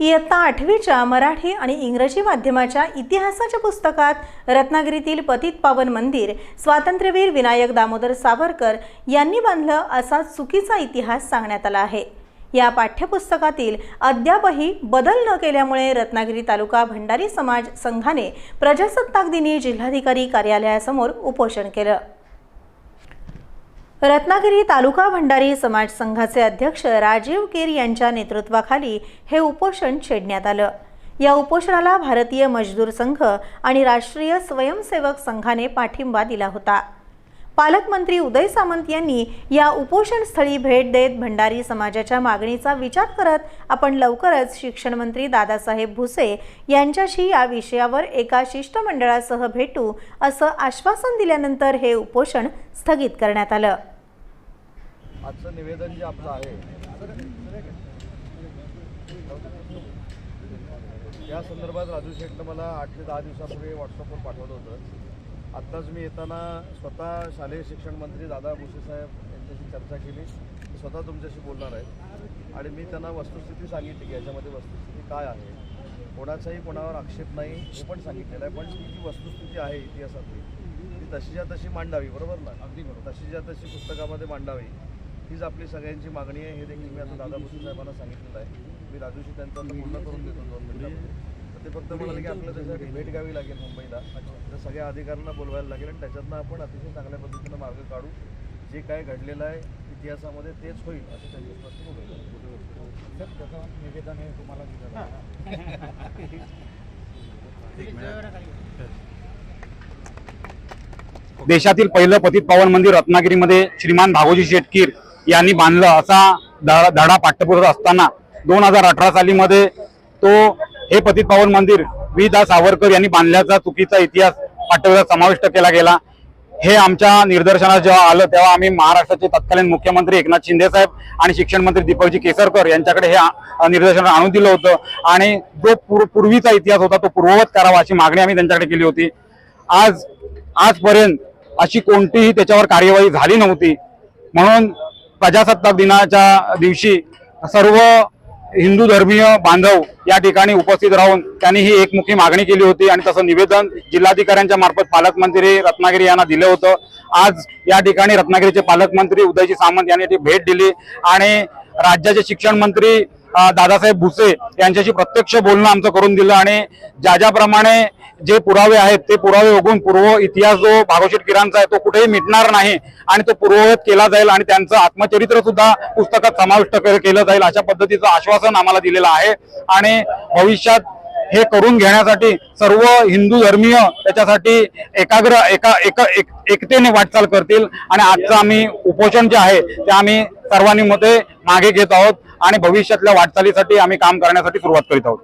इयत्ता आठवीच्या मराठी आणि इंग्रजी माध्यमाच्या इतिहासाच्या पुस्तकात रत्नागिरीतील पतित पावन मंदिर स्वातंत्र्यवीर विनायक दामोदर सावरकर यांनी बांधलं असा चुकीचा इतिहास सांगण्यात आला आहे. या पाठ्यपुस्तकातील अद्यापही बदल न केल्यामुळे रत्नागिरी तालुका भंडारी समाज संघाने प्रजासत्ताक दिनी जिल्हाधिकारी कार्यालयासमोर उपोषण केलं. रत्नागिरी तालुका भंडारी समाज संघाचे अध्यक्ष राजीव केर यांच्या नेतृत्वाखाली हे उपोषण छेडण्यात आलं. या उपोषणाला भारतीय मजदूर संघ आणि राष्ट्रीय स्वयंसेवक संघाने पाठिंबा दिला होता. पालकमंत्री उदय सामंत यांनी या उपोषणस्थळी भेट देत भंडारी समाजाच्या मागणीचा विचार करत आपण लवकरच शिक्षण मंत्री दादासाहेब भुसे यांच्याशी या विषयावर एका शिष्टमंडळासह भेटू असं आश्वासन दिल्यानंतर हे उपोषण स्थगित करण्यात आलं. आजचं निवेदन जे आपलं आहे या संदर्भात राजू शेठनं मला आठ ते दहा दिवसापूर्वी व्हॉट्सअपवर पाठवलं होतं. आत्ताच मी येताना स्वतः शालेय शिक्षण मंत्री दादा भुसे साहेब यांच्याशी चर्चा केली. ते स्वतः तुमच्याशी बोलणार आहेत. आणि मी त्यांना वस्तुस्थिती सांगितली की याच्यामध्ये वस्तुस्थिती काय आहे. कोणाचाही कोणावर आक्षेप नाही हे पण सांगितलेलं आहे. पण ही जी वस्तुस्थिती आहे इतिहासातली ती तशीच्या तशी मांडावी बरोबर ना? अगदी बरोबर. तशीच्या तशी पुस्तकामध्ये मांडावी. हीच आपली सगळ्यांची मागणी आहे. हे देखील मी आता दादा भुसे साहेबांना सांगितलेलं आहे. मी राजूशी त्यांचं पूर्ण करून देतो दोन मिनिटामध्ये. ते फक्त म्हणाले की आपल्याला त्याच्यासाठी भेट घ्यावी लागेल मुंबईला. तर सगळ्या अधिकाऱ्यांना बोलवायला लागेल आणि त्याच्यातनं आपण अतिशय चांगल्या पद्धतीनं मार्ग काढू. जे काय घडलेलं आहे इतिहासामध्ये तेच होईल असं त्यांनी स्पष्ट बोलवलं. सर त्याचं निवेदन हे तुम्हाला दिलं देशातील पहिलं पतित पावन मंदिर रत्नागिरीमध्ये श्रीमान भागोजी शेटकीर यांनी बांधलं असा धडा धडा पाठ्यपुस्तक असताना दोन हजार अठरा सालीमध्ये तो हे पतित पावन मंदिर वी दा सावरकर यांनी बांधल्याचा चुकीचा इतिहास पाठवला समाविष्ट केला गेला. हे आमच्या निदर्शनात जेव्हा आलं तेव्हा आम्ही महाराष्ट्राचे तत्कालीन मुख्यमंत्री एकनाथ शिंदे साहेब आणि शिक्षण मंत्री दीपकजी केसरकर यांच्याकडे हे निदर्शन आणून दिलं होतं. आणि जो पूर- पूर्वीचा इतिहास होता तो पूर्ववत करावा अशी मागणी आम्ही त्यांच्याकडे केली होती. आज आजपर्यंत अशी कोणतीही त्याच्यावर कार्यवाही झाली नव्हती. म्हणून प्रजासत्ताक दिनाच्या दिवशी सर्व हिंदू धर्मीय बांधव या ठिकाणी उपस्थित राहून त्यांनी ही एकमुखी मागणी केली होती आणि तसं निवेदन जिल्हाधिकाऱ्यांच्या मार्फत पालकमंत्री रत्नागिरी यांना दिलं होतं. आज या ठिकाणी रत्नागिरीचे पालकमंत्री उदयजी सामंत यांनी ती भेट दिली आणि राज्याचे शिक्षण मंत्री दादासाहेब भुसे यांच्याशी प्रत्यक्ष बोलणं आमचं करून दिलं आणि ज्या ज्याप्रमाणे जे पुरावे आहेत ते पुरावे बघून पूर्व इतिहास जो भागवशीट किरांचा आहे तो कुठेही मिटणार नाही आणि तो पूर्ववत केला जाईल आणि त्यांचं आत्मचरित्र सुद्धा पुस्तकात समाविष्ट केलं जाईल अशा पद्धतीचं आश्वासन आम्हाला दिलेलं आहे. आणि भविष्यात हे करून घेण्यासाठी सर्व हिंदू धर्मीय त्याच्यासाठी एकाग्र एका एका एक एकतेने वाटचाल करतील आणि आजचं आम्ही उपोषण जे आहे ते आम्ही सर्वांनी मध्ये मागे घेत आहोत. आणि भविष्यातल्या वाटचालीसाठी आम्ही काम करण्यासाठी सुरुवात करीत आहोत.